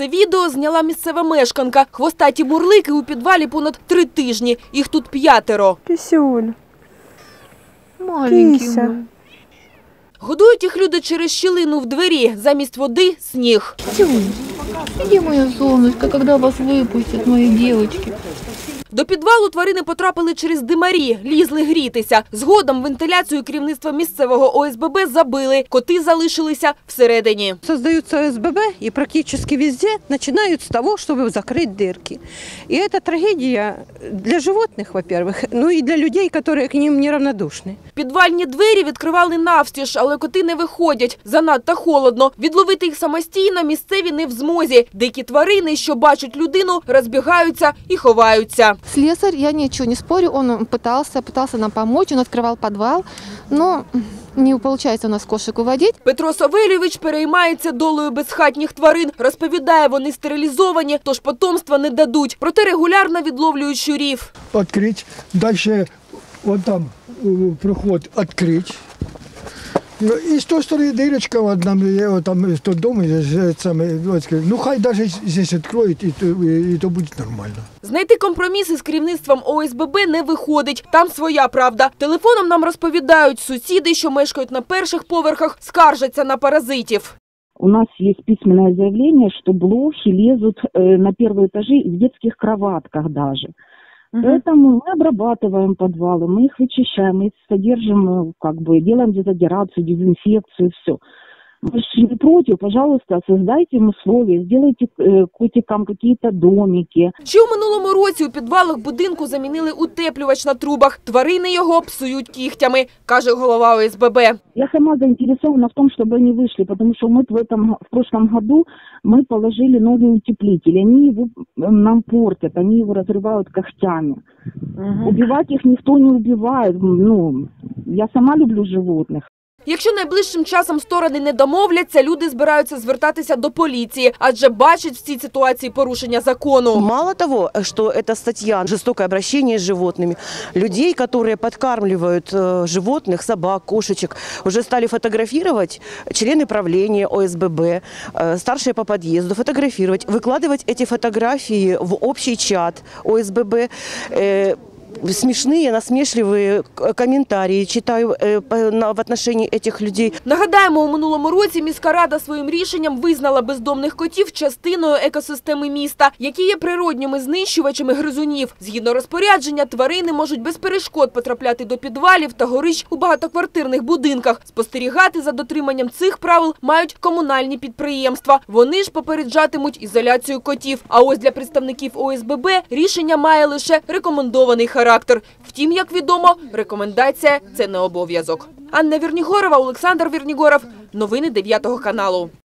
Це відео зняла місцева мешканка. Хвостаті бурлики у підвалі понад три тижні. Їх тут п'ятеро. Маленький Кися. Годують їх люди через щілину в двері. Замість води – сніг. Тюнь, где мое солнышко, коли вас випустять, мої девочки? До підвалу тварини потрапили через димарі, лізли грітися. Згодом вентиляцію керівництва місцевого ОСББ забили. Коти залишилися всередині. Создаются СББ и практически везде начинают с того, чтобы закрыть дырки. И это трагедия для животных, во-первых, ну и для людей, которые к ним неравнодушны. Підвальні двері відкривали навстіж, але коти не виходять. Занадто холодно. Відловити їх самостійно місцеві не в змозі. Дикі тварини, що бачать людину, розбігаються і ховаються. Слесарь, я ничего не спорю, он пытался, пытался нам помочь, он открывал подвал, но не получается у нас кошек уводить. Петро Савельович переймається долею безхатніх тварин. Розповідає, вони стерилізовані, тож потомства не дадуть. Проте регулярно відловлюють щурів. открыть. Дальше вот там э, проход открыть. Ну, И с той стороны дырочка вот там, я вот там с того дома, э, самое, вот, скажу, ну хай даже здесь откроет, и то, и то будет нормально. Знайти компроміси з керівництвом ОСББ не виходить. Там своя правда. Телефоном нам розповідають сусіди, що мешкають на перших поверхах, скаржаться на паразитів. У нас есть письменное заявление, что блохи лезут э, на первые этажи в детских кроватках даже. Поэтому мы обрабатываем подвалы, мы их вычищаем, мы их содержим, э, как бы делаем дезодорацию, дезинфекцию, все. Мы же не против, пожалуйста, создайте им условия, сделайте э, котикам какие-то домики, Ще у минулому році у підвалах будинку замінили утеплювач на трубах. Тварини його псують кігтями, каже голова ОСББ. Я сама заинтересована в том, чтобы они вышли, потому что мы в этом, в прошлом году мы положили новый утеплитель. Они его э, нам портят, они его разрывают когтями. Убивать их никто не убивает. Ну, я сама люблю животных. Якщо найближчим часом сторони не домовляться, люди збираються звертатися до поліції, адже бачать в цій ситуації порушення закону. Мало того, что эта статья «Жестокое обращение с животными», людей, которые подкармливают э, животных, собак, кошечек, уже стали фотографировать члены правления ОСББ, э, старшие по подъезду, фотографировать, выкладывать эти фотографии в общий чат ОСББ, э, смешные, насмешливые к- комментарии читаю э, по- на- в отношении этих людей. Нагадаємо, у минулому році міська рада своїм рішенням визнала бездомних котів частиною екосистеми міста, які є природніми знищувачами гризунів. Згідно розпорядження, тварини можуть без перешкод потрапляти до підвалів та горищ у багатоквартирних будинках. Спостерігати за дотриманням цих правил мають комунальні підприємства. Вони ж попереджатимуть ізоляцію котів. А ось для представників ОСББ рішення має лише рекомендований характер. Втім, як відомо, рекомендація – це не обов'язок. Анна Вірнігорова, Олександр Вірнігоров. Новини 9 каналу.